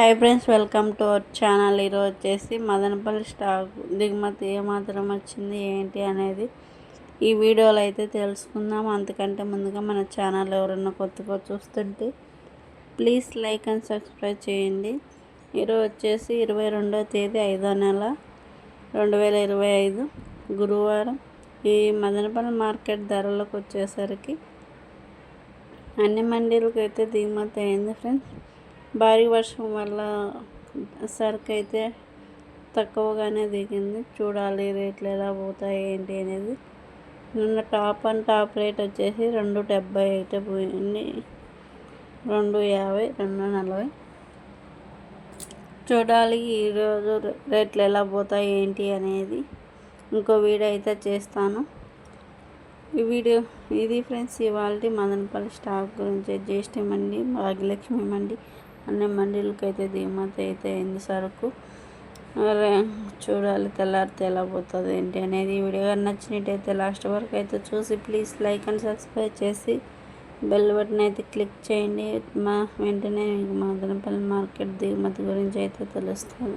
Hi friends welcome to our channel. ఈరోజు వచ్చేసి Madanapalle stock దిగుమతి ఏమాత్రం వచ్చింది ఏంటి అనేది ఈ వీడియోలో అయితే తెలుసుకుందాం. అంతకంటే ముందుగా మన ఛానల్ ఎవరన్నా కొత్తగా చూస్తుంటే ప్లీజ్ లైక్ అండ్ సబ్స్క్రైబ్ చేయండి. ఈరోజు వచ్చేసి ఇరవై రెండో తేదీ ఐదో నెల రెండు వేల ఇరవై ఐదు గురువారం. ఈ మదనపల్లి మార్కెట్ ధరలకు వచ్చేసరికి అన్ని మండీలకు అయితే దిగుమతి అయింది ఫ్రెండ్స్. భారీ వర్షం వల్ల సరుకు అయితే తక్కువగానే దిగింది. చూడాలి రేట్లు ఎలా పోతాయి ఏంటి అనేది. నిన్న టాప్ అండ్ టాప్ రేట్ వచ్చేసి రెండు డెబ్బై అయితే పోయింది. రెండు యాభై రెండు నలభై. చూడాలి ఈరోజు రేట్లు ఎలా పోతాయి ఏంటి అనేది. ఇంకో వీడియో అయితే చేస్తాను. ఈ వీడియో ఇది ఫ్రెండ్స్. ఇవాళ మదనపల్లి స్టాక్ గురించి. జ్యేష్ఠి మండి భాగ్యలక్ష్మి మండి. అన్ని మండీలకి అయితే దిగుమతి అయితే అయింది సరుకు. చూడాలి తెల్లారితే ఎలా పోతుంది ఏంటి అనేది ఈ వీడియో నచ్చినట్టయితే లాస్ట్ వరకు అయితే చూసి ప్లీజ్ లైక్ అండ్ సబ్స్క్రైబ్ చేసి బెల్ బటన్ అయితే క్లిక్ చేయండి. మా వెంటనే మీకు మదనపల్లి మార్కెట్ దిగుమతి గురించి అయితే తెలుస్తుంది.